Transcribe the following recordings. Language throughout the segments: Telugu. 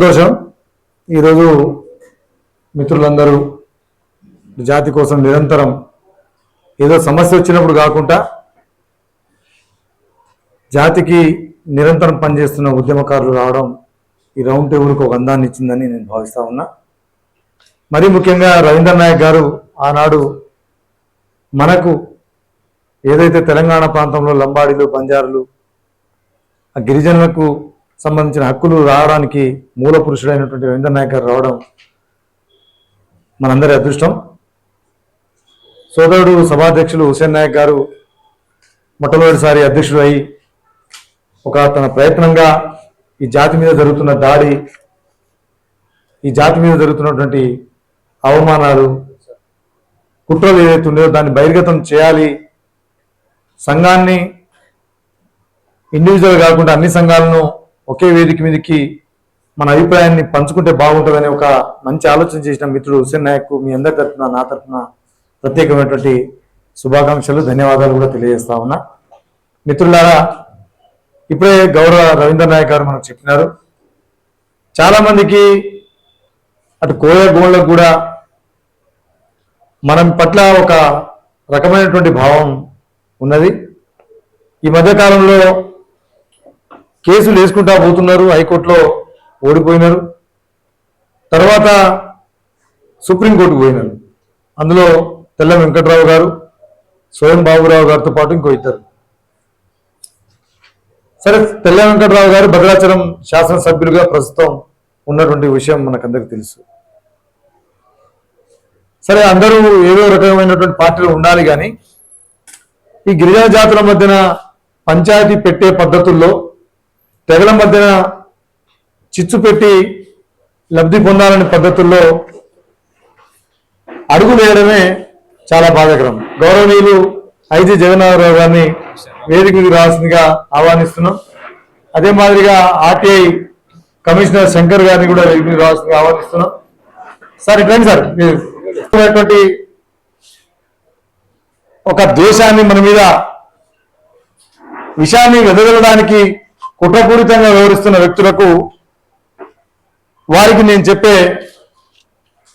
సంతోషం. ఈరోజు మిత్రులందరూ జాతి కోసం నిరంతరం ఏదో సమస్య వచ్చినప్పుడు కాకుండా జాతికి నిరంతరం పనిచేస్తున్న ఉద్యమకారులు రావడం ఈ రౌండ్ టేబుల్కి ఒక అందాన్ని ఇచ్చిందని నేను భావిస్తా ఉన్నా. మరీ ముఖ్యంగా రవీంద్ర నాయక్ గారు ఆనాడు మనకు ఏదైతే తెలంగాణ ప్రాంతంలో లంబాడీలు బంజారులు ఆ గిరిజనులకు సంబంధించిన హక్కులు రావడానికి మూల పురుషుడైనటువంటి రవీంద్ర నాయక్ గారు రావడం మనందరి అదృష్టం. సోదరుడు సభాధ్యక్షులు హుసేన్ నాయక్ గారు మొట్టమొదటిసారి అధ్యక్షుడు అయి ఒక తన ప్రయత్నంగా ఈ జాతి మీద జరుగుతున్న దాడి ఈ జాతి మీద జరుగుతున్నటువంటి అవమానాలు కుట్రలు ఏదైతే ఉన్నాయో దాన్ని బహిర్గతం చేయాలి. సంఘాన్ని ఇండివిజువల్ కాకుండా అన్ని సంఘాలను ఒకే వేదిక మీదకి మన అభిప్రాయాన్ని పంచుకుంటే బాగుంటుందని ఒక మంచి ఆలోచన చేసిన మిత్రుడు హుసేన్ నాయక్ మీ అందరి తరఫున నా తరఫున ప్రత్యేకమైనటువంటి శుభాకాంక్షలు ధన్యవాదాలు కూడా తెలియజేస్తా ఉన్నా. మిత్రులారా ఇప్పుడే గౌరవ రవీంద్ర నాయక్ గారు మనకు చెప్పినారు. చాలా మందికి అటు కోయ గోళ్ళకు కూడా మనం పట్ల ఒక రకమైనటువంటి భావం ఉన్నది. ఈ మధ్యకాలంలో కేసులు వేసుకుంటా పోతున్నారు హైకోర్టులో ఓడిపోయినారు. తర్వాత సుప్రీంకోర్టుకు పోయినారు. అందులో తెల్ల వెంకట్రావు గారు స్వయం బాబురావు గారితో పాటు ఇంకో ఇద్దరు. సరే తెల్ల వెంకట్రావు గారు భద్రాచలం శాసనసభ్యులుగా ప్రస్తుతం ఉన్నటువంటి విషయం మనకందరికి తెలుసు. సరే అందరూ ఏదో రకమైనటువంటి పార్టీలు ఉండాలి కానీ ఈ గిరిజన జాతుల మధ్యన పంచాయతీ పెట్టే పద్ధతుల్లో తెగల మధ్యన చిచ్చు పెట్టి లబ్ధి పొందాలనే పద్ధతుల్లో అడుగు వేయడమే చాలా బాధాకరం. గౌరవనీయులు ఐజీ జగన్నాథరావు గారిని వేదిక మీదకి రావాల్సిందిగా ఆహ్వానిస్తున్నాం. అదే మాదిరిగా ఆర్టీఐ కమిషనర్ శంకర్ గారిని కూడా వేదిక రావాల్సిందిగా ఆహ్వానిస్తున్నాం. సార్ ఇట్లండి సార్ మీరు. ఒక ద్వేషాన్ని మన మీద విషయాన్ని వెదజల్లడానికి కుట్రపూరితంగా వ్యవహరిస్తున్న వ్యక్తులకు వారికి నేను చెప్పే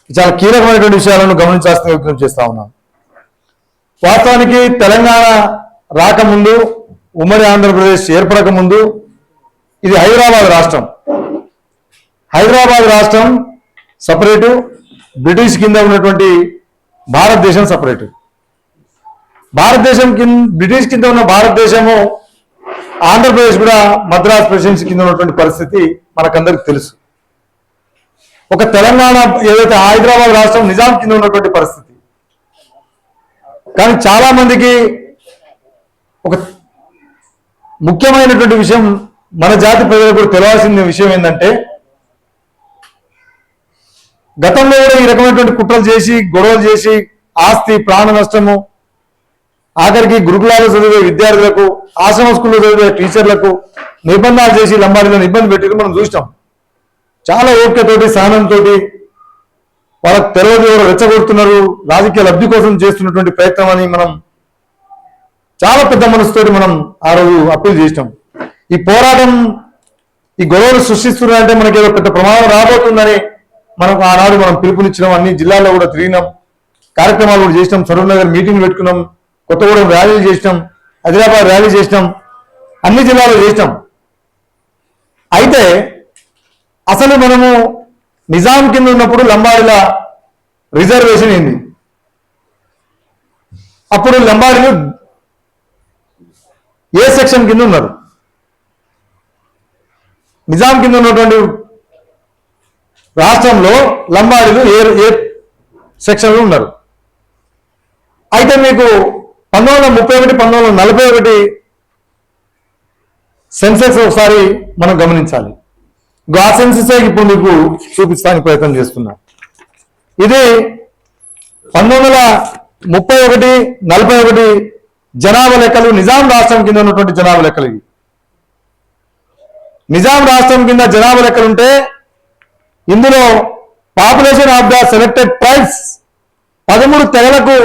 చాలా కీలకమైనటువంటి విషయాలను గమనించాల్సిన విజ్ఞప్తి చేస్తా ఉన్నాను వాస్తవానికి తెలంగాణ రాకముందు ఉమ్మడి ఆంధ్రప్రదేశ్ ఏర్పడక ముందు ఇది హైదరాబాద్ రాష్ట్రం. హైదరాబాద్ రాష్ట్రం సపరేటు బ్రిటిష్ కింద ఉన్నటువంటి భారతదేశం సపరేటు. భారతదేశం కింద బ్రిటిష్ కింద ఉన్న భారతదేశము ఆంధ్రప్రదేశ్ కూడా మద్రాస్ ప్రెసిడెన్సీ కింద ఉన్నటువంటి పరిస్థితి మనకందరికి తెలుసు. ఒక తెలంగాణ ఏదైతే హైదరాబాద్ రాష్ట్రం నిజాం కింద ఉన్నటువంటి పరిస్థితి. కానీ చాలా మందికి ఒక ముఖ్యమైనటువంటి విషయం మన జాతి ప్రజలకు కూడా తెలియాల్సిన విషయం ఏంటంటే గతంలో కూడా ఈ రకమైనటువంటి కుట్రలు చేసి గొడవలు చేసి ఆస్తి ప్రాణ నష్టము ఆఖరికి గురుకులాలు చదివే విద్యార్థులకు ఆశ్రమ స్కూల్లో చదివే టీచర్లకు నిబంధనలు చేసి లంబాడీలను ఇబ్బంది పెట్టి మనం చూసినాం. చాలా ఓపికతోటి సహనంతో వాళ్ళకి తెలియదు ఎవరు రెచ్చగొడుతున్నారు రాజకీయ లబ్ధి కోసం చేస్తున్నటువంటి ప్రయత్నం అని మనం చాలా పెద్ద మనసుతోటి మనం ఆ రోజు అప్పీల్ చేసినాం. ఈ పోరాటం ఈ గొడవలు సృష్టిస్తున్నారంటే మనకి ఏదో పెద్ద ప్రమాదం రాబోతుందని మనకు ఆనాడు మనం పిలుపునిచ్చినాం అన్ని జిల్లాల్లో కూడా తిరిగినాం. కార్యక్రమాలు కూడా చేసినాం సరూర్ నగర్ మీటింగ్ పెట్టుకున్నాం. కొత్తగూడెం ర్యాలీలు చేసినాం ఆదిలాబాద్ ర్యాలీ చేసినాం అన్ని జిల్లాలో చేసినాం. అయితే అసలు మనము నిజాం కింద ఉన్నప్పుడు లంబాడీల రిజర్వేషన్ ఏంది? అప్పుడు లంబాడీలు ఏ సెక్షన్ కింద ఉన్నారు? నిజాం కింద ఉన్నటువంటి రాష్ట్రంలో లంబాడీలు ఏ ఏ సెక్షన్లో ఉన్నారు? అయితే మీకు పంతొమ్మిది వందల ముప్పై ఒకటి పంతొమ్మిది వందల నలభై ఒకటి సెన్సెక్స్ ఒకసారి మనం గమనించాలి. ఆ సెన్సెసే ఇప్పుడు మీకు చూపించడానికి ప్రయత్నం చేస్తున్నా. ఇది పంతొమ్మిది వందల ముప్పై ఒకటి నలభై ఒకటి జనాభా లెక్కలు నిజాం రాష్ట్రం కింద ఉన్నటువంటి జనాభా లెక్కలు ఇవి. నిజాం రాష్ట్రం కింద జనాభా లెక్కలు ఉంటే ఇందులో population of the selected tribes పదమూడు తెగలకు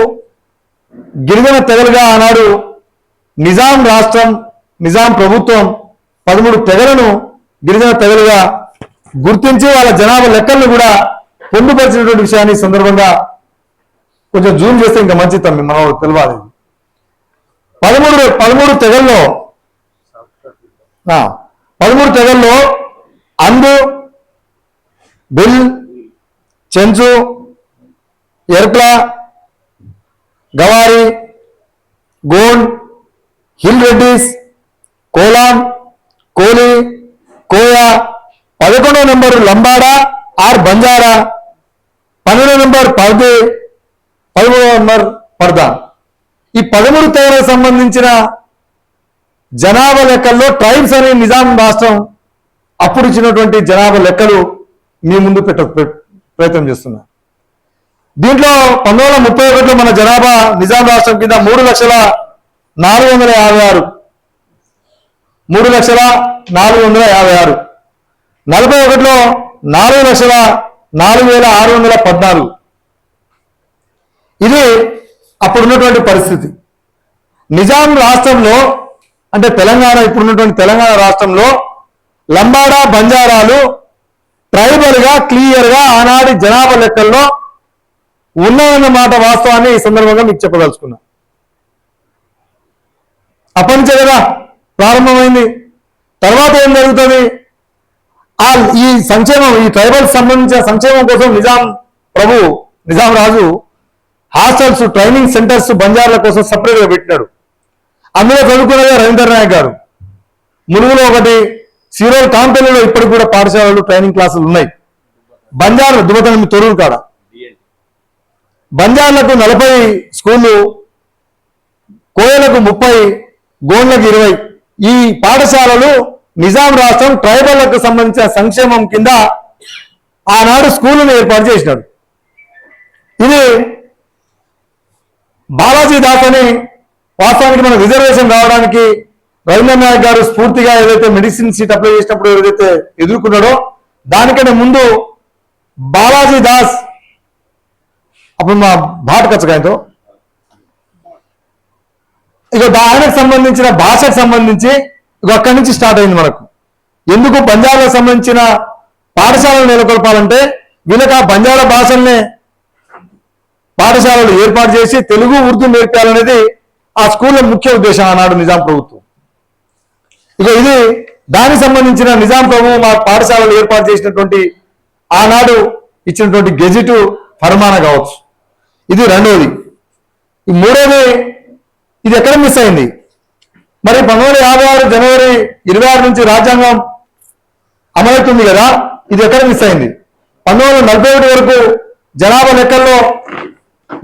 గిరిజన తెగలుగా ఆనాడు నిజాం రాష్ట్రం నిజాం ప్రభుత్వం పదమూడు తెగలను గిరిజన తెగలుగా గుర్తించి వాళ్ళ జనాభా లెక్కలను కూడా పొందుపరిచినటువంటి విషయాన్ని సందర్భంగా కొంచెం జూమ్ చేస్తే ఇంకా మంచిది తమ్మి మనం తెలియాలి. పదమూడు పదమూడు తెగల్లో ఆ, పదమూడు తెగల్లో అందు బిల్ చెంచు ఎర్ప్లా గవారి గోండ్ హిల్ రెడ్డిస్ కోలాం కోలి కోయా పదకొండో నెంబర్ లంబాడా ఆర్ బంజారా పన్నెండో నెంబర్ పర్దే పదమూడో నెంబర్ పర్దా. ఈ పదమూడు తెగలకు సంబంధించిన జనాభా లెక్కల్లో ట్రైబ్స్ అనే నిజాం రాష్ట్రం అప్పుడు ఇచ్చినటువంటి జనాభా లెక్కలు మీ ముందు పెట్ట ప్రయత్నం చేస్తున్నా. దీంట్లో పంతొమ్మిది వందల ముప్పై ఒకటిలో మన జనాభా నిజాం రాష్ట్రం కింద మూడు లక్షల నాలుగు వందల యాభై ఆరు. మూడు లక్షల నాలుగు వందల యాభై ఆరు. నలభై ఒకటిలో నాలుగు లక్షల నాలుగు వేల ఆరు వందల పద్నాలుగు. ఇది అప్పుడున్నటువంటి పరిస్థితి. నిజాం రాష్ట్రంలో అంటే తెలంగాణ ఇప్పుడున్నటువంటి తెలంగాణ రాష్ట్రంలో లంబాడా బంజారాలు ట్రైబల్గా క్లియర్గా ఆనాడి ఆనాటి జనాభా లెక్కల్లో ఉన్నాయన్న మాట వాస్తవాన్ని ఈ సందర్భంగా మీకు చెప్పదలుచుకున్నా. అప్పటి నుంచే కదా ప్రారంభమైంది. తర్వాత ఏం జరుగుతుంది? ఆ ఈ సంక్షేమం ఈ ట్రైబల్ సంబంధించిన సంక్షేమం కోసం నిజాం ప్రభు నిజాం రాజు హాస్టల్స్ ట్రైనింగ్ సెంటర్స్ బంజార్ల కోసం సపరేట్గా పెట్టినాడు. అందులో చదువుకున్నదే రవీంద్ర నాయక్ గారు. ములుగులో ఒకటి సీరోల్ కాంపెనీలో ఇప్పటికి కూడా పాఠశాలలు ట్రైనింగ్ క్లాసులు ఉన్నాయి. బంజార్ దుబతనం తొరూరు కాడ. బంజార్లకు నలభై స్కూళ్ళు కోయలకు ముప్పై గోండ్లకు ఇరవై. ఈ పాఠశాలలు నిజాం రాష్ట్రం ట్రైబల్లకు సంబంధించిన సంక్షేమం కింద ఆనాడు స్కూళ్ళను ఏర్పాటు చేసినాడు. ఇది బాలాజీ దాస్ అని వాస్తవానికి మన రిజర్వేషన్ రావడానికి రవీంద్ర నాయక్ గారు స్ఫూర్తిగా ఏదైతే మెడిసిన్ సీట్ అప్లై చేసినప్పుడు ఏదైతే ఎదుర్కొన్నాడో దానికంటే ముందు బాలాజీ దాస్ అప్పుడు మా భాట కచ్చకాయతో ఇక ఆయనకు సంబంధించిన భాషకు సంబంధించి ఇక అక్కడి నుంచి స్టార్ట్ అయింది మనకు. ఎందుకు బంజారాకు సంబంధించిన పాఠశాలను నెలకొల్పాలంటే వీళ్ళకి ఆ బంజారా భాషల్నే పాఠశాలలు ఏర్పాటు చేసి తెలుగు ఉర్దూ నేర్పాలనేది ఆ స్కూళ్ళ ముఖ్య ఉద్దేశం ఆనాడు నిజాం ప్రభుత్వం. ఇక ఇది దానికి సంబంధించిన నిజాం ప్రభువు మా పాఠశాలలు ఏర్పాటు చేసినటువంటి ఆనాడు ఇచ్చినటువంటి గెజిటు ఫర్మాన కావచ్చు. ఇది రెండోది. ఈ మూడోది ఇది ఎక్కడ మిస్ అయింది? మరి పంతొమ్మిది యాభై ఆరు జనవరి ఇరవై ఆరు నుంచి రాజ్యాంగం అమలవుతుంది కదా ఇది ఎక్కడ మిస్ అయింది? పంతొమ్మిది నలభై ఒకటి వరకు జనాభా లెక్కల్లో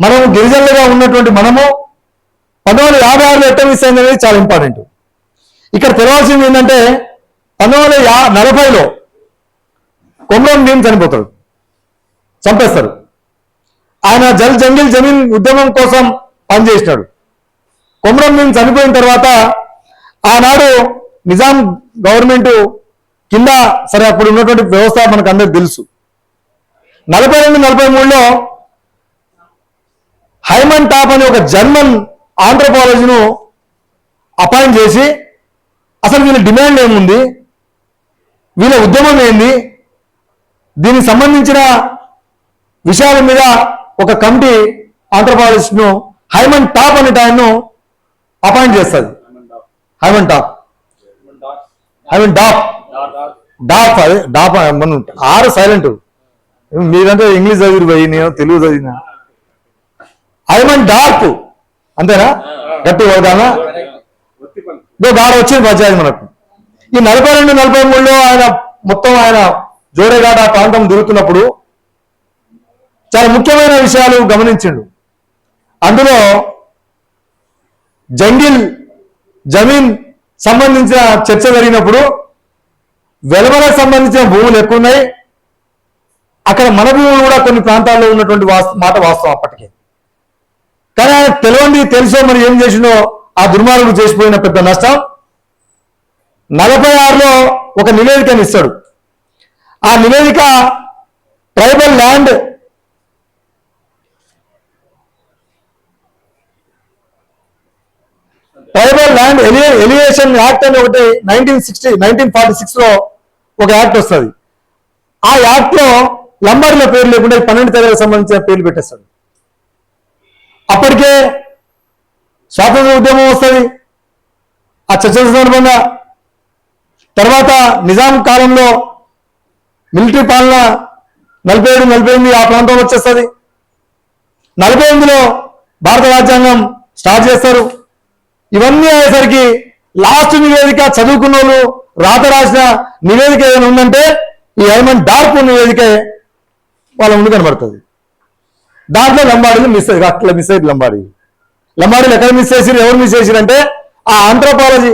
మనము గిరిజనులుగా ఉన్నటువంటి మనము పంతొమ్మిది యాభై ఆరులో ఎట్ట మిస్ అయింది అనేది చాలా ఇంపార్టెంట్ ఇక్కడ తెలవాల్సింది ఏంటంటే పంతొమ్మిది వందల నలభైలో కొమ్రం భీం చనిపోతాడు. చంపేస్తారు. ఆయన జల్ జంగిల్ జమీన్ ఉద్యమం కోసం పనిచేసినాడు. కొమరం భీం చనిపోయిన తర్వాత ఆనాడు నిజాం గవర్నమెంట్ కింద సరే అప్పుడు ఉన్నటువంటి వ్యవస్థ మనకు అందరికి తెలుసు. నలభై రెండు నలభై మూడులో హైమన్ టాప్ అనే ఒక జర్మన్ ఆంథ్రోపాలజీను అపాయింట్ చేసి అసలు వీళ్ళ డిమాండ్ ఏముంది? వీళ్ళ ఉద్యమం ఏంది? దీనికి సంబంధించిన విషయాల మీద ఒక కమిటీ ఆంథ్రోపాలజిస్ట్ను హైమన్ టాప్ అనే ఆయన్ను అపాయింట్ చేస్తుంది. హైమన్ టాప్. హైమన్ డాప్ డాప్ అదే డాప్ మన ఆరు సైలెంట్. మీరంటే ఇంగ్లీష్ చదివి పోయి నేను తెలుగు చదివిన. హైమన్ డాప్ అంతేనా? గట్టి అవుతానా ఇదో వచ్చింది పంచాయతీ మనకు. ఈ నలభై రెండు నలభై మూడులో ఆయన మొత్తం ఆయన జోడేగాడ ఆ ప్రాంతం తిరుగుతున్నప్పుడు చాలా ముఖ్యమైన విషయాలు గమనించిండు. అందులో జంగిల్ జమీన్ సంబంధించిన చర్చ జరిగినప్పుడు వెలవలకు సంబంధించిన భూములు ఎక్కువ ఉన్నాయి అక్కడ మన భూములు కూడా కొన్ని ప్రాంతాల్లో ఉన్నటువంటి మాట వాస్తవం అప్పటికే. కానీ ఆయన తెలియండి తెలుసో మరి ఏం చేసిందో ఆ దుర్మార్గుడు చేసిపోయిన పెద్ద నష్టం. నలభై ఆరులో ఒక నివేదికను ఇస్తాడు. ఆ నివేదిక tribal land tribal land elevation act అని ఒకటి నైన్టీన్ సిక్స్టీ నైన్టీన్ ఫార్టీ సిక్స్లో ఒక యాక్ట్ వస్తుంది. ఆ యాక్ట్లో లంబాడీల పేరు లేకుండా పన్నెండు తెగలకు సంబంధించిన పేర్లు పెట్టేస్తాడు అప్పటికే స్వాతంత్ర ఉద్యమం వస్తుంది. ఆ చర్చల సందర్భంగా తర్వాత నిజాం కాలంలో మిలిటరీ పాలన నలభై ఏడు నలభై ఎనిమిది ఆ ప్రాంతం వచ్చేస్తుంది. నలభై ఎనిమిదిలో భారత రాజ్యాంగం స్టార్ట్ చేస్తారు. ఇవన్నీ అయ్యేసరికి లాస్ట్ నివేదిక చదువుకున్న వాళ్ళు రాత రాసిన నివేదిక ఏదైనా ఉందంటే ఈ హైమండ్ డార్క్ నివేదిక వాళ్ళ ముందు కనబడుతుంది. దాంట్లో లంబాడీలు మిస్ అయ్యారు అట్లా మిస్ అయ్యారు లంబాడీ. లంబాడీలు ఎక్కడ మిస్ చేసిరు ఎవరు మిస్ చేసిరు అంటే ఆ ఆంథ్రోపాలజీ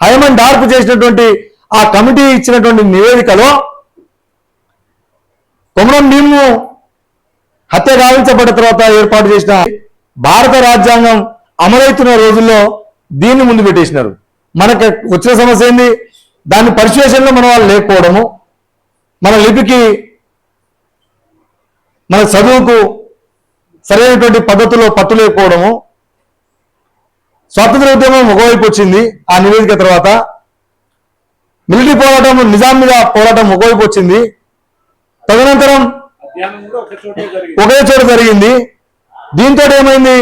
హైమన్ డార్క్ చేసినటువంటి ఆ కమిటీ ఇచ్చినటువంటి నివేదికలో కొమరం భీము హత్య గావించబడిన తర్వాత ఏర్పాటు చేసిన భారత రాజ్యాంగం అమలవుతున్న రోజుల్లో దీన్ని ముందు పెట్టేసినారు. మనకు వచ్చిన సమస్య ఏంది? దాని పరిశువేషన్లో మన వాళ్ళు లేకపోవడము. మన లిపికి మన చదువుకు సరైనటువంటి పద్ధతిలో పట్టు లేకపోవడము. స్వాతంత్ర ఉద్యమం ఒకవైపు వచ్చింది ఆ నివేదిక తర్వాత. మిలిటరీ పోరాటం నిజాం మీద పోరాటం ఒకవైపు వచ్చింది. తదనంతరం అధ్యయనం కూడా ఒక చోటే జరిగింది. ఒకే చోట జరిగింది. దీంతో ఏమైంది?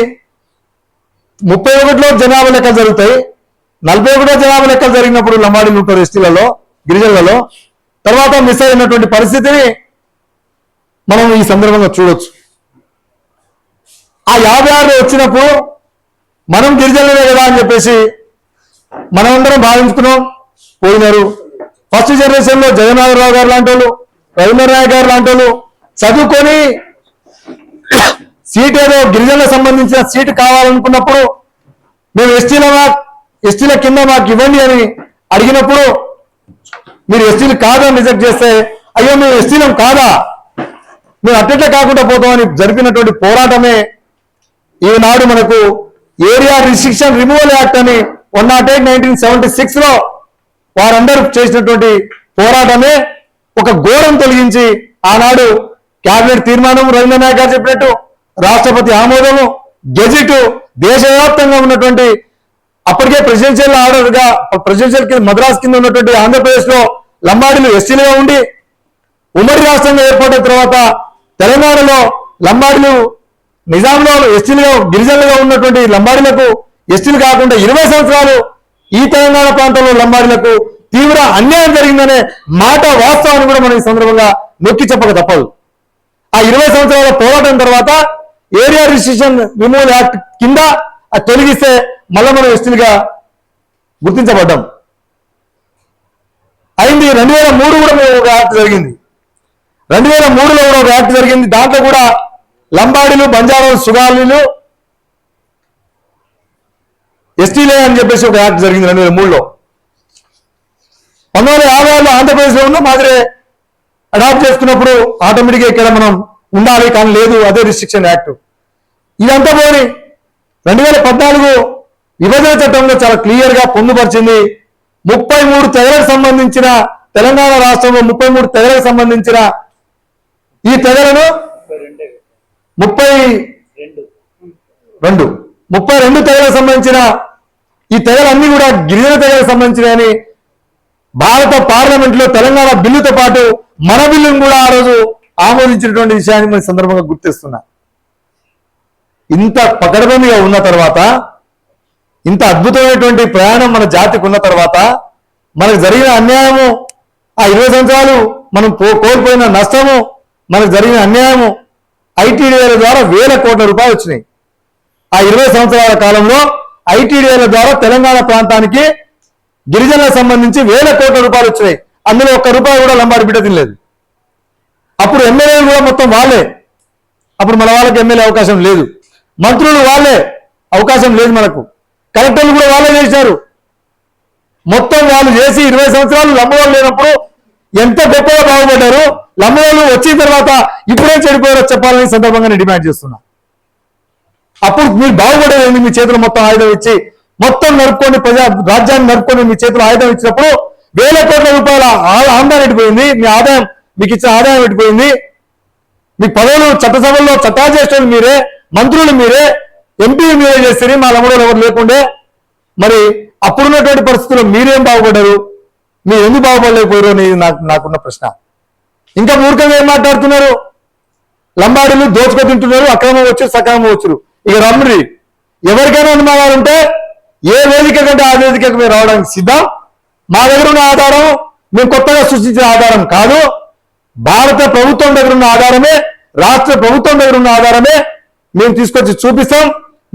ముప్పై ఒకటిలో జనాభా లెక్కలు జరుగుతాయి. నలభై ఒకటో జనాభా లెక్కలు జరిగినప్పుడు లంబాడీలు ఉంటారు ఎస్టీలలో గిరిజనులలో తర్వాత మిస్ అయినటువంటి పరిస్థితిని మనం ఈ సందర్భంగా చూడొచ్చు. ఆ యాభై ఆరు వచ్చినప్పుడు మనం గిరిజనులే కదా అని చెప్పేసి మనమందరం భావించుకున్నాం. పోయినారు. ఫస్ట్ జనరేషన్లో జగన్నాథరావు గారు లాంటి వాళ్ళు రవీంద్రనాయక్ గారు లాంటి వాళ్ళు చదువుకొని సీట్ ఏదో గిరిజనులకు సంబంధించిన సీటు కావాలనుకున్నప్పుడు మేము ఎస్టీల ఎస్టీల కింద మాకు ఇవ్వండి అని అడిగినప్పుడు మీరు ఎస్టీలు కాదని రిజెక్ట్ చేస్తే అయ్యో మేము ఎస్టీలం కాదా? మేము అట్టట్లే కాకుండా పోతామని జరిపినటువంటి పోరాటమే ఈనాడు మనకు ఏరియా రిస్ట్రిక్షన్ రిమూవల్ యాక్ట్ అని one nought eight nineteen seventy సిక్స్లో వారందరూ చేసినటువంటి పోరాటమే ఒక ఘోరం తొలగించి ఆనాడు క్యాబినెట్ తీర్మానం రవీంద్రనాయక్ గారు చెప్పినట్టు రాష్ట్రపతి ఆమోదము గెజిట్ దేశవ్యాప్తంగా ఉన్నటువంటి అప్పటికే ప్రెసిడెన్షియల్ ఆర్డర్గా ప్రెసిడెన్షియల్ కింద మద్రాస్ కింద ఉన్నటువంటి ఆంధ్రప్రదేశ్లో లంబాడీలు ఎస్సీలుగా ఉండి ఉమ్మడి రాష్ట్రంగా ఏర్పడిన తర్వాత తెలంగాణలో లంబాడీలు నిజాంలో ఎస్టీలుగా గిరిజనులుగా ఉన్నటువంటి లంబాడీలకు ఎస్టీలు కాకుండా ఇరవై సంవత్సరాలు ఈ తెలంగాణ ప్రాంతంలో లంబాడీలకు తీవ్ర అన్యాయం జరిగిందనే మాట వాస్తవాన్ని కూడా మనం ఈ సందర్భంగా నొక్కి చెప్పక తప్పదు. ఆ ఇరవై సంవత్సరాల పోరాటం తర్వాత ఏరియా రిజిస్ట్రేషన్ రిమూవల్ యాక్ట్ కింద అది తొలగిస్తే మళ్ళీ మనం ఎస్టీలుగా గుర్తించబడ్డాం. అయింది. రెండు వేల మూడు కూడా మేము ఒక యాక్ట్ జరిగింది. రెండు వేల మూడులో కూడా ఒక యాక్ట్ జరిగింది. దాంట్లో కూడా లంబాడీలు బంజారాలు సుగాలీలు ఎస్టీలే అని చెప్పేసి ఒక యాక్ట్ జరిగింది రెండు వేల మూడులో. పంతొమ్మిది వందల యాభై ఆరులో ఆంధ్రప్రదేశ్లో ఉన్న మాదిరే అడాప్ట్ చేసుకున్నప్పుడు ఆటోమేటిక్గా ఇక్కడ మనం ఉండాలి కానీ లేదు అదే రిస్ట్రిక్షన్ యాక్ట్ ఇదంతా పోని. రెండు వేల పద్నాలుగు విభజన చట్టంలో చాలా క్లియర్గా పొందుపరిచింది. ముప్పై మూడు తెగలకు సంబంధించిన తెలంగాణ రాష్ట్రంలో ముప్పై మూడు తెగలకు సంబంధించిన ఈ తెగలను ముప్పై ముప్పై రెండు. రెండు ముప్పై రెండు తెగలకు సంబంధించిన ఈ తెగలన్నీ కూడా గిరిజన తెగలకు సంబంధించినవి భారత పార్లమెంట్లో తెలంగాణ బిల్లుతో పాటు మన బిల్లును కూడా ఆ రోజు ఆమోదించినటువంటి విషయాన్ని మన సందర్భంగా గుర్తిస్తున్నా. ఇంత పకడ్బందీగా ఉన్న తర్వాత ఇంత అద్భుతమైనటువంటి ప్రయాణం మన జాతికి ఉన్న తర్వాత మనకు జరిగిన అన్యాయము ఆ ఇరవై సంవత్సరాలు మనం పో- కోల్పోయిన నష్టము మనకు జరిగిన అన్యాయము ఐటీడీఏల ద్వారా వేల కోట్ల రూపాయలు వచ్చినాయి. ఆ ఇరవై సంవత్సరాల కాలంలో ఐటీడీఏల ద్వారా తెలంగాణ ప్రాంతానికి గిరిజనులకు సంబంధించి వేల కోట్ల రూపాయలు వచ్చినాయి. అందులో ఒక్క రూపాయి కూడా లంబాడి బిడ్డ తినలేదు. అప్పుడు ఎమ్మెల్యేలు కూడా మొత్తం వాళ్ళే. అప్పుడు మన వాళ్ళకి ఎమ్మెల్యే అవకాశం లేదు. మంత్రులు వాళ్ళే. అవకాశం లేదు మనకు. కలెక్టర్లు కూడా వాళ్ళే చేశారు. మొత్తం వాళ్ళు చేసి ఇరవై సంవత్సరాలు లంబవాళ్ళు లేనప్పుడు ఎంత గొప్పగా బాగుపడ్డారు. లంబవాళ్ళు వచ్చిన తర్వాత ఇప్పుడే చెడిపోయారో చెప్పాలని సందర్భంగా నేను డిమాండ్ చేస్తున్నా. అప్పుడు మీరు బాగుపడేది మీ చేతులు మొత్తం ఆయుధం ఇచ్చి మొత్తం నడుపుకొని ప్రజా రాజ్యాన్ని నడుపుకొని మీ చేతులు ఆయుధం ఇచ్చినప్పుడు వేల కోట్ల రూపాయల ఆ- ఆదాయం పెట్టిపోయింది మీ ఆదాయం మీకు ఇచ్చిన ఆదాయం పెట్టిపోయింది మీ పదవులు చట్టసభల్లో చట్టాలు చేసేవాళ్ళు మీరే. మంత్రులు మీరే ఎంపీలు మీరే చేస్తే మా లమ్మడోలు ఎవరు లేకుండే మరి అప్పుడున్నటువంటి పరిస్థితుల్లో మీరేం బాగుపడ్డారు? మీరు ఎందుకు బాగుపడలేకపోయారు అనేది నాకు నాకున్న ప్రశ్న. ఇంకా మూర్ఖంగా ఏం మాట్లాడుతున్నారు? లంబాడీలు దోచుకో తింటున్నారు అక్రమం వచ్చు సక్రమం వచ్చురు. ఇక రమ్రి ఎవరికైనా అనుమానాలు ఉంటే ఏ వేదిక కంటే ఆ వేదికకు మేము రావడానికి సిద్ధం? మా దగ్గర ఉన్న ఆధారం మేము కొత్తగా సృష్టించిన ఆధారం కాదు. భారత ప్రభుత్వం దగ్గర ఉన్న ఆధారమే రాష్ట్ర ప్రభుత్వం దగ్గర ఉన్న ఆధారమే మేము తీసుకొచ్చి చూపిస్తాం.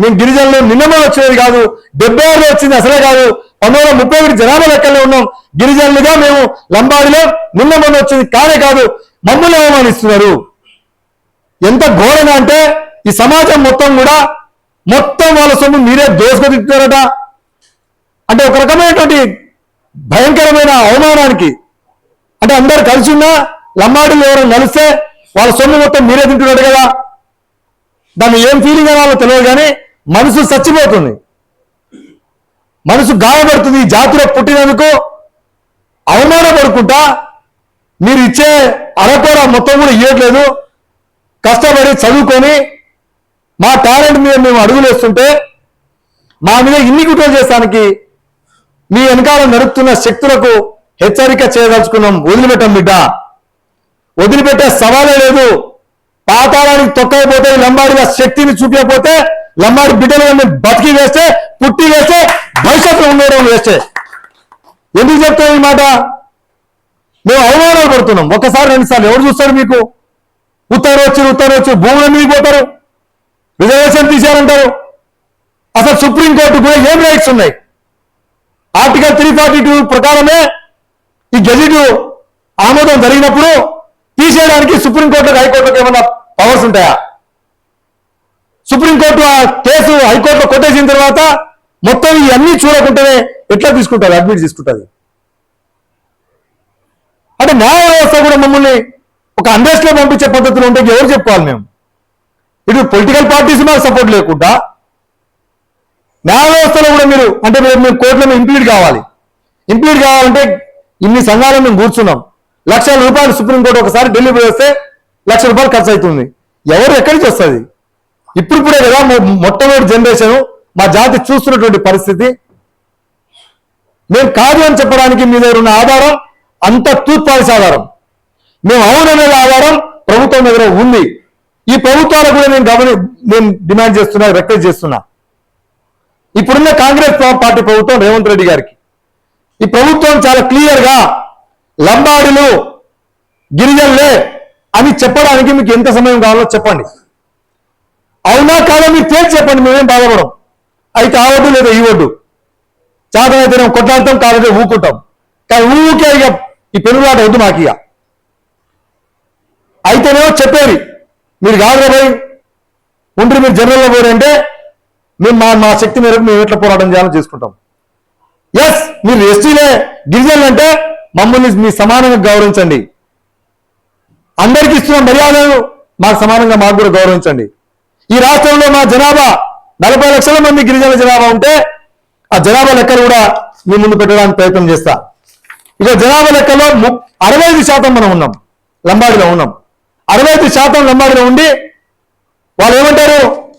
మేము గిరిజనులు నిన్నమో వచ్చేది కాదు డెబ్బై ఆరులో వచ్చింది అసలే కాదు. పంతొమ్మిది వందల ముప్పై ఒకటి జనాభా లెక్కల్లో ఉన్నాం. గిరిజనులుగా మేము లంబాడిలో నిన్న మొన్న వచ్చింది కానే కాదు మమ్మల్ని అవమానిస్తున్నారు. ఎంత ఘోరంగా అంటే ఈ సమాజం మొత్తం కూడా మొత్తం వాళ్ళ సొమ్ము మీరే దోసుకొని అంటే ఒక రకమైనటువంటి భయంకరమైన అవమానానికి అంటే అందరు కలిసి ఉన్నా లంబాడీలు ఎవరైనా కలిస్తే వాళ్ళ సొమ్ము మొత్తం మీరే తింటున్నాడు కదా. దాన్ని ఏం ఫీలింగ్ అనాలో తెలియదు కానీ మనసు చచ్చిపోతుంది. మనసు గాయపడుతుంది జాతిలో పుట్టినందుకు. అవమానపడుకుంటా మీరు ఇచ్చే అరకొర మొత్తం కూడా ఇవ్వట్లేదు కష్టపడి చదువుకొని మా టాలెంట్ మీద మేము అడుగులేస్తుంటే మా మీద ఇన్ని కుట్రలు చేస్తానికి మీ వెనకాల నడుపుతున్న శక్తులకు హెచ్చరిక చేయదలుచుకున్నాం. వదిలిపెట్టాం బిడ్డ. వదిలిపెట్టే సవాలే లేదు. పాతాళానికి తొక్కైపోతే లంబాడిగా శక్తిని చూపించకపోతే లంబాడి బిడ్డలను బతికి వేస్తే పుట్టి వేస్తే భవిష్యత్తులో ఉండడం వేస్తే. ఎందుకు చెప్తాం ఈ మాట? మేము అవమానాలు పడుతున్నాం. ఒకసారి రెండుసార్లు ఎవరు చూస్తారు మీకు? ఉత్తరం వచ్చి ఉత్తరం వచ్చి భూముల మీదకి పోతారు. రిజర్వేషన్ తీశారంటారు అసలు సుప్రీంకోర్టు కూడా ఏం రైట్స్ ఉన్నాయి? ఆర్టికల్ త్రీ ఫార్టీ టూ ప్రకారమే ఈ గెజిట్ ఆమోదం జరిగినప్పుడు తీసేయడానికి సుప్రీంకోర్టుకు హైకోర్టుకు ఏమన్నా పవర్స్ ఉంటాయా? సుప్రీంకోర్టు ఆ కేసు హైకోర్టులో కొట్టేసిన తర్వాత మొత్తం ఇవన్నీ చూడకుండానే ఎట్లా తీసుకుంటారు అడ్మిట్ తీసుకుంటుంది అంటే న్యాయ వ్యవస్థ కూడా మమ్మల్ని ఒక అండర్స్ పంపించే పద్ధతులు ఉంటే ఎవరు చెప్పుకోవాలి మేము? ఇటు పొలిటికల్ పార్టీస్ మాకు సపోర్ట్ లేకుండా న్యాయ వ్యవస్థలో కూడా మీరు అంటే మీరు మేము కోర్టులో ఇంప్లీడ్ కావాలి. ఇంప్లీడ్ కావాలంటే ఇన్ని సంఘాలను మేము కూర్చున్నాం. లక్షల రూపాయలు సుప్రీంకోర్టు ఒకసారి ఢిల్లీ పోయి వస్తే లక్ష రూపాయలు ఖర్చు అవుతుంది ఎవరు ఎక్కడి నుంచి వస్తుంది? ఇప్పుడిప్పుడే కదా మొట్టమొదటి జనరేషన్ మా జాతి చూస్తున్నటువంటి పరిస్థితి. మేము కాదు అని చెప్పడానికి మీ దగ్గర ఉన్న ఆధారం అంత తూత్పాల్సి ఆధారం. మేము అవుననేది ఆధారం ప్రభుత్వం దగ్గర ఉంది. ఈ ప్రభుత్వాలకు కూడా నేను గమని నేను డిమాండ్ చేస్తున్నా రిక్వెస్ట్ చేస్తున్నా. ఇప్పుడున్న కాంగ్రెస్ పార్టీ ప్రభుత్వం రేవంత్ రెడ్డి గారికి. ఈ ప్రభుత్వం చాలా క్లియర్గా లంబాడులు గిరిజనులే అని చెప్పడానికి మీకు ఎంత సమయం కావాలో చెప్పండి. అవునా కాదా మీరు తేల్చి చెప్పండి మేమేం బాధపడం అయితే ఆ ఒడ్డు లేదా ఈ ఒడ్డు చేతనైతే మేము కొట్లాడతాం కాదంటే ఊకుంటాం కానీ ఊకే ఇక ఈ పెనుగులాట వద్దు మాకు ఇక. అయితేనేమో చెప్పేది మీరు కాదు పోయి ఉండ్రి మీరు జనరల్లో పోరంటే మేము మా మా శక్తి మేరకు మేము ఎట్లా పోరాటం చేయాలని చేసుకుంటాం. ఎస్ మీరు ఎస్టీలే గిరిజనులు అంటే మమ్మల్ని మీ సమానంగా గౌరవించండి. అందరికీ ఇస్తున్న మర్యాదలు మాకు సమానంగా మాకు కూడా గౌరవించండి. ఈ రాష్ట్రంలో మా జనాభా నలభై లక్షల మంది గిరిజన జనాభా ఉంటే ఆ జనాభా లెక్కలు కూడా మీ ముందు పెట్టడానికి ప్రయత్నం చేస్తా. ఇక జనాభా లెక్కలో ము- అరవై ఐదు శాతం మనం ఉన్నాం లంబాడిలో ఉన్నాం. అరవై ఐదు శాతం లంబాడిలో ఉండి వాళ్ళు ఏమంటారు?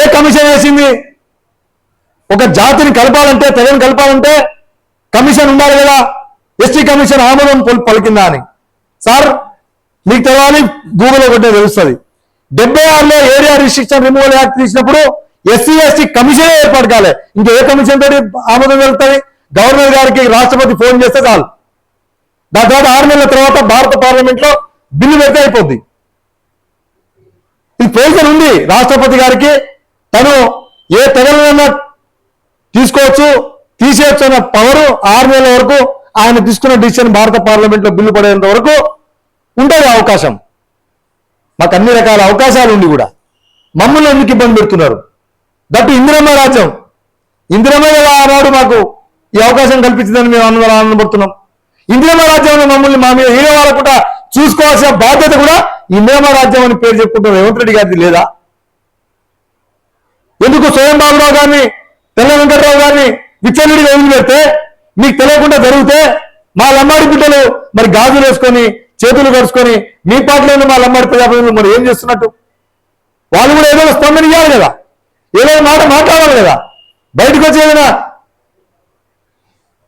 ఏ కమిషన్ వేసింది? ఒక జాతిని కలపాలంటే తెగని కలపాలంటే కమిషన్ ఉండాలి కదా. ఎస్టీ కమిషన్ ఆమోదం పలికిందా అని సార్ మీకు తెలవాలి గూగుల్లో కొట్టే తెలుస్తుంది. డెబ్బై ఆరులో ఏరియా రిస్ట్రిక్షన్ రిమూవల్ యాక్ట్ తీసినప్పుడు ఎస్సీ ఎస్టీ కమిషన్ ఏర్పాటు కాలే. ఇంకా ఏ కమిషన్ తోటి ఆమోదం వెళ్తుంది? గవర్నర్ గారికి రాష్ట్రపతి ఫోన్ చేస్తే చాలు. దాని తర్వాత ఆరు నెలల తర్వాత భారత పార్లమెంట్లో బిల్లు పెడితే అయిపోద్ది. ఇది ప్రయోజనం ఉంది. రాష్ట్రపతి గారికి తను ఏ తెగలైనా తీసుకోవచ్చు తీసేయచ్చు అన్న పవరు ఆరు నెలల వరకు ఆయన తీసుకున్న డిసిషన్ భారత పార్లమెంట్లో బిల్లు పడేంత వరకు ఉంటుంది అవకాశం. మాకు అన్ని రకాల అవకాశాలు ఉండి కూడా. మమ్మల్ని ఎందుకు ఇబ్బంది పెడుతున్నారు? దట్టు ఇందిరమ్మ రాజ్యం. ఇందిరమ్మ ఆనాడు మాకు ఈ అవకాశం కల్పించిందని మేము ఆనంద ఆనందపడుతున్నాం. ఇందిరమ్మ రాజ్యంలో మమ్మల్ని మా మీద హీరో వాళ్ళకుండా చూసుకోవాల్సిన బాధ్యత కూడా ఇందిరమ్మ రాజ్యం అని పేరు చెప్పుకుంటున్న రేవంత్ రెడ్డి గారిది లేదా? ఎందుకు స్వయం బాబురావు గారిని తెల్ల వెంకటరావు గారిని విచ్చలుడిగా వదిలిపెడితే మీకు తెలియకుండా జరిగితే మా లంబాడి బిడ్డలు మరి గాజులు వేసుకొని చేతులు కడుచుకొని మీ పాటలోనే మా లంబాడి ప్రజాప్రతినిధులు మరి ఏం చేస్తున్నట్టు? వాళ్ళు కూడా ఏదో స్పందన ఇవ్వాలి కదా. ఏదో మాట మాట్లాడాలి కదా. బయటకు వచ్చి ఏదైనా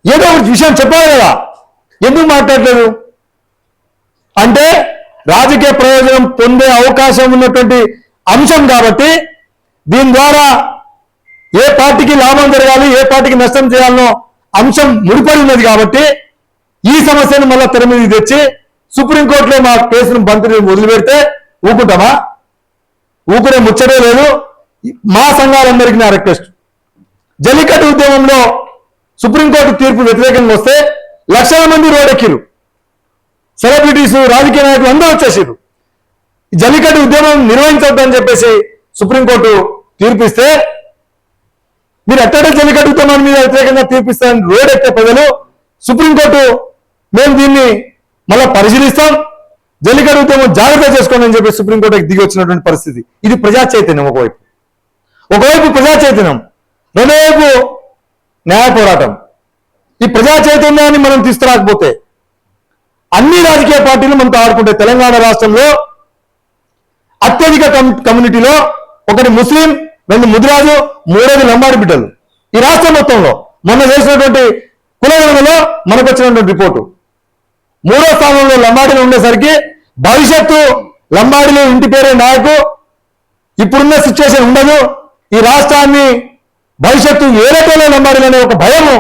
ఏదో ఒక విషయం చెప్పాలి కదా. ఎందుకు మాట్లాడలేదు? అంటే రాజకీయ ప్రయోజనం పొందే అవకాశం ఉన్నటువంటి అంశం కాబట్టి దీని ద్వారా ఏ పార్టీకి లాభం జరగాలి ఏ పార్టీకి నష్టం చేయాలనో అంశం ముడిపడి ఉన్నది కాబట్టి ఈ సమస్యను మళ్ళా తెర మీద తెచ్చి సుప్రీంకోర్టులో మా కేసును బంతిని వదిలిపెడితే ఊకుంటామా? ఊకునే ముచ్చటే లేదు. మా సంఘాలందరికీ నా రిక్వెస్ట్. జల్లికట్టు ఉద్యమంలో సుప్రీంకోర్టు తీర్పు వ్యతిరేకంగా వస్తే లక్షల మంది రోడెక్కిరు సెలబ్రిటీస్ రాజకీయ నాయకులు అందరూ వచ్చేసారు జల్లికట్టు ఉద్యమం నిర్వహించవద్దని చెప్పేసి సుప్రీంకోర్టు తీర్పిస్తే మీరు ఎట్టడే జల్లికట్టు ఉద్యమం మీద వ్యతిరేకంగా తీర్పిస్తారని రోడ్ ఎక్కే ప్రజలు సుప్రీంకోర్టు మేము దీన్ని మళ్ళా పరిశీలిస్తాం. జల్లికడుగుతాము జాగ్రత్త చేసుకోండి అని చెప్పి సుప్రీంకోర్టుకి దిగి వచ్చినటువంటి పరిస్థితి. ఇది ప్రజా చైతన్యం ఒకవైపు. ఒకవైపు ప్రజా చైతన్యం రెండోవైపు న్యాయ పోరాటం. ఈ ప్రజా చైతన్యాన్ని మనం తీసుకురాకపోతే అన్ని రాజకీయ పార్టీలు మనతో ఆడుకుంటే తెలంగాణ రాష్ట్రంలో అత్యధిక కమ్యూనిటీలో ఒకటి ముస్లిం రెండు ముదిరాజు మూడోది లంబాడి బిడ్డలు. ఈ రాష్ట్రం మొత్తంలో మొన్న చేసినటువంటి కులగణనలో మనకు వచ్చినటువంటి రిపోర్టు. మూడో స్థానంలో లంబాడీలు ఉండేసరికి భవిష్యత్తు లంబాడీలు ఇంటి పేరే నాయకు ఇప్పుడున్న సిచ్యువేషన్ ఉండదు. ఈ రాష్ట్రాన్ని భవిష్యత్తు ఏలటోలో లంబాడీలు అనే ఒక భయము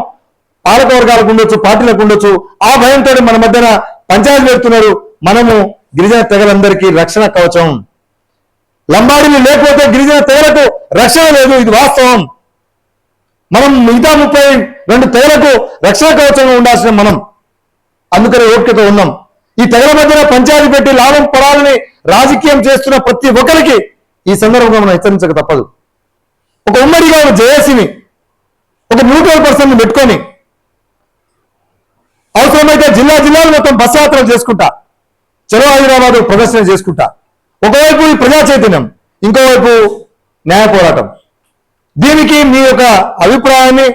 పాలకవర్గాలకు ఉండొచ్చు పార్టీలకు ఉండొచ్చు ఆ భయంతో మన మధ్యన పంచాయతీ పెడుతున్నారు. మనము గిరిజన తెగలందరికీ రక్షణ కవచం. లంబాడీలు లేకపోతే గిరిజన తెగలకు రక్షణ లేదు ఇది వాస్తవం. మనం మిగతా ముప్పై రెండు తెగలకు రక్షణ కవచంగా ఉండాల్సిన మనం. అందుకనే ఓపికతో ఉన్నాం. ఈ తెగల మధ్యన పంచాయతీ పెట్టి లాభం పడాలని రాజకీయం చేస్తున్న ప్రతి ఒక్కరికి ఈ సందర్భంగా మనం హెచ్చరించక తప్పదు. ఒక ఉమ్మడిగా ఒక జేఏసీని ఒక న్యూట్రల్ పర్సన్ పెట్టుకొని అవసరమైతే జిల్లా జిల్లాలు మొత్తం బస్ యాత్రలు చేసుకుంటా చలో హైదరాబాద్ ప్రదర్శన చేసుకుంటా. ఒకవైపు ఈ ప్రజా చైతన్యం ఇంకోవైపు న్యాయ పోరాటం. దీనికి మీ యొక్క అభిప్రాయాన్ని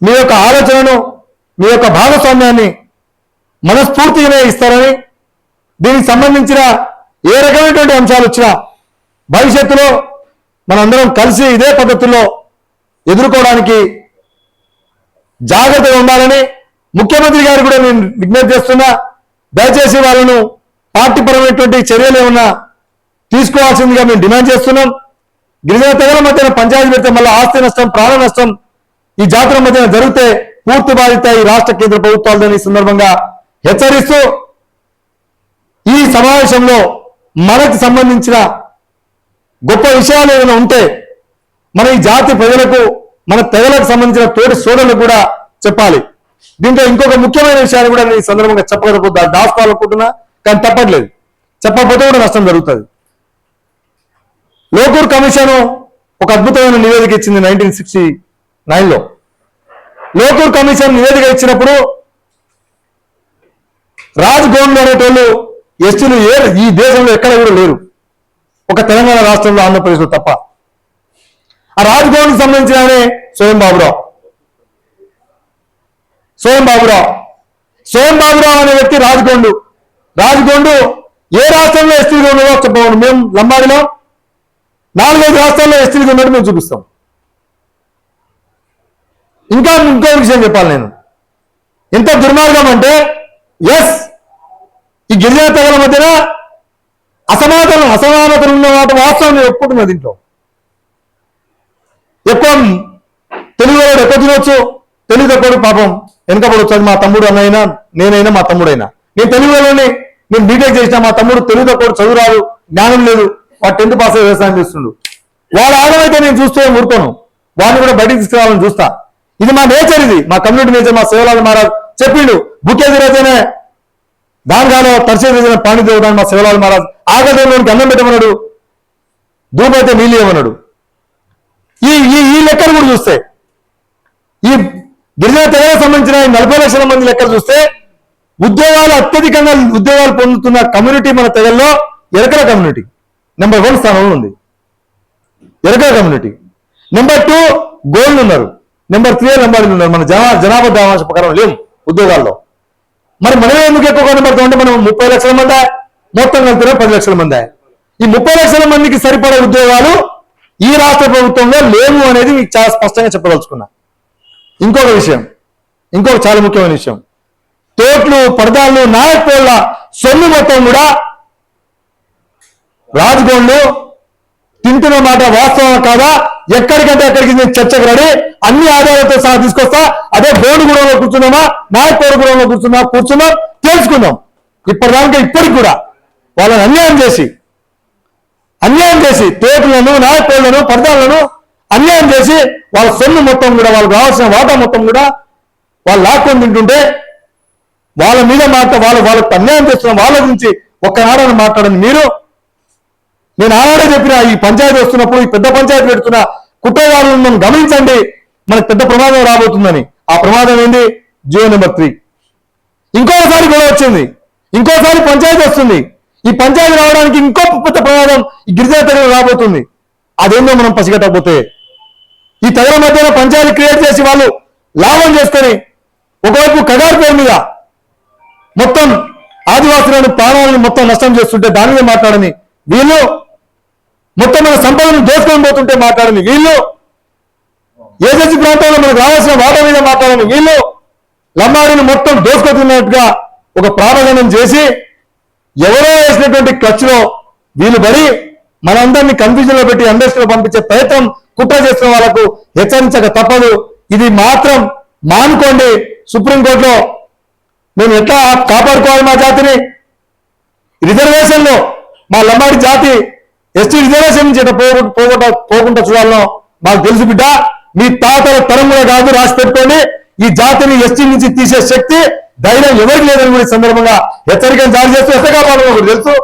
మీ యొక్క ఆలోచనను మీ యొక్క భాగస్వామ్యాన్ని మనస్ఫూర్తిగానే ఇస్తారని దీనికి సంబంధించిన ఏ రకమైనటువంటి అంశాలు వచ్చినా భవిష్యత్తులో మనందరం కలిసి ఇదే పద్ధతుల్లో ఎదుర్కోవడానికి జాగ్రత్తగా ఉండాలని ముఖ్యమంత్రి గారు కూడా నేను విజ్ఞప్తి చేస్తున్నా. దయచేసి వాళ్ళను పార్టీ పరమైనటువంటి చర్యలు ఏమన్నా తీసుకోవాల్సిందిగా మేము డిమాండ్ చేస్తున్నాం. గిరిజన తెగల మధ్యన పంచాయతీ పెడితే మళ్ళీ ఆస్తి నష్టం ప్రాణ నష్టం ఈ జాతర మధ్యన జరిగితే పూర్తి బాధ్యత ఈ రాష్ట్ర కేంద్ర ప్రభుత్వాలని ఈ సందర్భంగా హెచ్చరిస్తూ ఈ సమావేశంలో మనకు సంబంధించిన గొప్ప విషయాలు ఏమైనా ఉంటే మన ఈ జాతి ప్రజలకు మన తెగలకు సంబంధించిన తోటి సోదరులకు కూడా చెప్పాలి. దీంట్లో ఇంకొక ముఖ్యమైన విషయాన్ని కూడా నేను ఈ సందర్భంగా చెప్పకపోతే దాచుకోవాలనుకుంటున్నా కానీ తప్పట్లేదు. చెప్పకపోతే కూడా నష్టం జరుగుతుంది. లోకూర్ కమిషన్ ఒక అద్భుతమైన నివేదిక ఇచ్చింది నైన్టీన్ సిక్స్టీ నైన్లో లోకూర్ కమిషన్ నివేదిక ఇచ్చినప్పుడు రాజ్ గోండ్ అనేటోళ్ళు ఎస్టీలు ఏ ఈ దేశంలో ఎక్కడ కూడా లేరు. ఒక తెలంగాణ రాష్ట్రంలో ఆంధ్రప్రదేశ్లో తప్ప. ఆ రాజ్ గోండ్కి సంబంధించిన ఆయనే స్వయం బాబురావు. స్వయం బాబురావు. స్వయం బాబురావు అనే వ్యక్తి రాజగోండు రాజగోండు ఏ రాష్ట్రంలో ఎస్టీలు ఉన్నదో చెప్పండి మేము లంబాడిలో నాలుగైదు రాష్ట్రాల్లో ఎస్టీలకు ఉన్నట్టు మేము చూపిస్తాం. ఇంకా ఇంకో విషయం చెప్పాలి నేను. ఎంత దుర్మార్గం అంటే ఎస్ ఈ గిరిజన తెగల మధ్యన అసమానతలు అసమానతలు ఉన్న వాటి వాస్తవం నేను ఒప్పుకుంటున్నా దీంట్లో. ఎక్కువ తెలుగు వాడు ఎక్కువ తినవచ్చు తెలుగు తక్కువ పాపం వెనకబడవచ్చు అది మా తమ్ముడు అన్నైనా నేనైనా మా తమ్ముడైనా. నేను తెలుగు వాళ్ళని నేను బీటెక్ చేసిన మా తమ్ముడు తెలుగు తక్కువ చదువు రాదు జ్ఞానం లేదు. వాడు టెన్త్ పాస్ అయ్యి వ్యవసాయం చేస్తుండు. వాడు ఆగమైతే నేను చూస్తూ ఊరుకోను. వాడిని కూడా బయటికి తీసుకురావాలని చూస్తా. ఇది మా నేచర్ ఇది. మా కమ్యూనిటీ నేచర్ మా సేవలాల్ మహారాజ్ చెప్పిండు. బుకేది రోజైనా దానిగాలో పరిచయం చేసిన పాణి దేవుడు మా శివలాల్ మహారాజ్ ఆగదంలోనికి అన్నం పెట్టమన్నాడు. దూపైతే నీళ్ళు ఇవ్వమన్నాడు. ఈ ఈ ఈ లెక్కలు కూడా చూస్తే ఈ గిరిజన తెగలకు సంబంధించిన నలభై లక్షల మంది లెక్కలు చూస్తే ఉద్యోగాలు అత్యధికంగా ఉద్యోగాలు పొందుతున్న కమ్యూనిటీ మన తెగల్లో ఎరకల కమ్యూనిటీ నెంబర్ వన్ స్థానంలో ఉంది. ఎరగా కమ్యూనిటీ నెంబర్ టూ గోల్డ్ ఉన్నారు. నెంబర్ త్రీ నెంబర్ ఉన్నారు. మన జనా జనాభా దామాష ప్రకారం లేవు ఉద్యోగాల్లో. మరి మనం ఎందుకు ఎక్కువ నెంబర్ అంటే మనం ముప్పై లక్షల మంది మొత్తం కలిపితే పది లక్షల మంది. ఈ ముప్పై లక్షల మందికి సరిపడే ఉద్యోగాలు ఈ రాష్ట్ర ప్రభుత్వంలో లేవు అనేది మీకు చాలా స్పష్టంగా చెప్పదలుచుకున్నా. ఇంకొక విషయం ఇంకొక చాలా ముఖ్యమైన విషయం. తోట్లు పడదాళ్ళు నాయకుల సొమ్ము మొత్తం కూడా రాజగోళ్ళు తింటున్న మాట వాస్తవం కాదా? ఎక్కడికంటే ఎక్కడికి నేను చర్చకు రెడీ. అన్ని ఆధారాలతో సహా తీసుకొస్తా. అదే బోర్డుగూడెంలో కూర్చున్నామా? నాయకోడుగూడెంలో కూర్చున్నా కూర్చున్నాం తెలుసుకుందాం ఇప్పటిదాకా ఇప్పటికి కూడా వాళ్ళని అన్యాయం చేసి అన్యాయం చేసి తోటలను నాయకులను పర్దాలను అన్యాయం చేసి వాళ్ళ సొమ్ము మొత్తం కూడా వాళ్ళకి కావాల్సిన వాటా మొత్తం కూడా వాళ్ళు లాక్కొని తింటుంటే వాళ్ళ మీద మాట వాళ్ళ వాళ్ళకు అన్యాయం చేస్తున్న వాళ్ళ గురించి ఒక్కనాడని మాట్లాడండి మీరు. నేను ఆనాడే చెప్పిన ఈ పంచాయతీ వస్తున్నప్పుడు ఈ పెద్ద పంచాయతీ పెడుతున్న కుట్రవాళ్ళను మనం గమనించండి. మనకు పెద్ద ప్రమాదం రాబోతుందని. ఆ ప్రమాదం ఏంది? GO number three. ఇంకోసారి గొడవ వచ్చింది. ఇంకోసారి పంచాయతీ వస్తుంది. ఈ పంచాయతీ రావడానికి ఇంకో పెద్ద ప్రమాదం ఈ గిరిజన తెగలు రాబోతుంది. అదేందో మనం పసిగట్టకపోతే. ఈ తెగల మధ్యన పంచాయతీ క్రియేట్ చేసి వాళ్ళు లాభం చేసుకొని ఒకవైపు కగారు పేరు మీద మొత్తం ఆదివాసులను ప్రాణాలను మొత్తం నష్టం చేస్తుంటే దాని మీద మాట్లాడని వీళ్ళు మొత్తం మన సంపదను దోచుకొని పోతుంటే మాట్లాడని వీళ్ళు ఏజెన్సీ ప్రాంతంలో మనకు రావాల్సిన వాటా మీద మాట్లాడని వీళ్ళు లంబాడిని మొత్తం దోసుకొస్తున్నట్టుగా ఒక ప్రారంభం చేసి ఎవరో వేసినటువంటి ఖర్చులో వీళ్ళు పడి మనందరినీ కన్ఫ్యూజన్లో పెట్టి అండర్స్లో పంపించే ప్రయత్నం కుట్ర చేసిన వాళ్ళకు హెచ్చరించక తప్పదు. ఇది మాత్రం మానుకోండి. సుప్రీంకోర్టులో మేము ఎట్లా కాపాడుకోవాలి మా జాతిని? రిజర్వేషన్లో మా లంబాడి జాతి ఎస్టీ రిజర్వేషన్ నుంచి పోగొట్టు పోగొట్ట పోకుండా చూడాలనో మాకు తెలుసు బిడ్డ. మీ తాతల తరంలో కాదు రాసి పెట్టుకోండి. ఈ జాతిని ఎస్టీ నుంచి తీసే శక్తి ధైర్యం ఎవరికి లేదని కూడా సందర్భంగా హెచ్చరికను జారీ చేస్తూ ఎట్లా ఒకటి తెలుసు.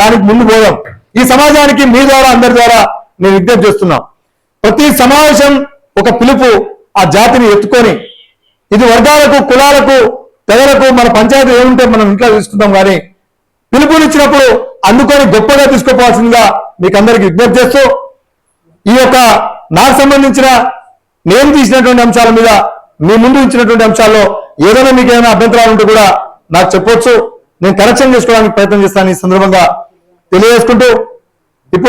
దానికి ముందు పోదాం. ఈ సమాజానికి మీ ద్వారా అందరి ద్వారా నేను విజ్ఞప్తి చేస్తున్నాం. ప్రతి సమావేశం ఒక పిలుపు ఆ జాతిని ఎత్తుకొని ఇది వర్గాలకు కులాలకు తెగలకు మన పంచాయతీ ఏముంటే మనం ఇంట్లో తీసుకుందాం కానీ పిలుపునిచ్చినప్పుడు అందుకొని గొప్పగా తీసుకోవాల్సిందిగా మీకు అందరికి విజ్ఞప్తి చేస్తూ ఈ యొక్క నాకు సంబంధించిన నేను తీసినటువంటి అంశాల మీద మీ ముందు ఇచ్చినటువంటి అంశాల్లో ఏదైనా మీకు ఏమైనా అభ్యంతరాలు ఉంటే కూడా నాకు చెప్పొచ్చు. నేను కరెక్షన్ చేసుకోవడానికి ప్రయత్నం చేస్తాను ఈ సందర్భంగా. తెలియజేసుకుంటూ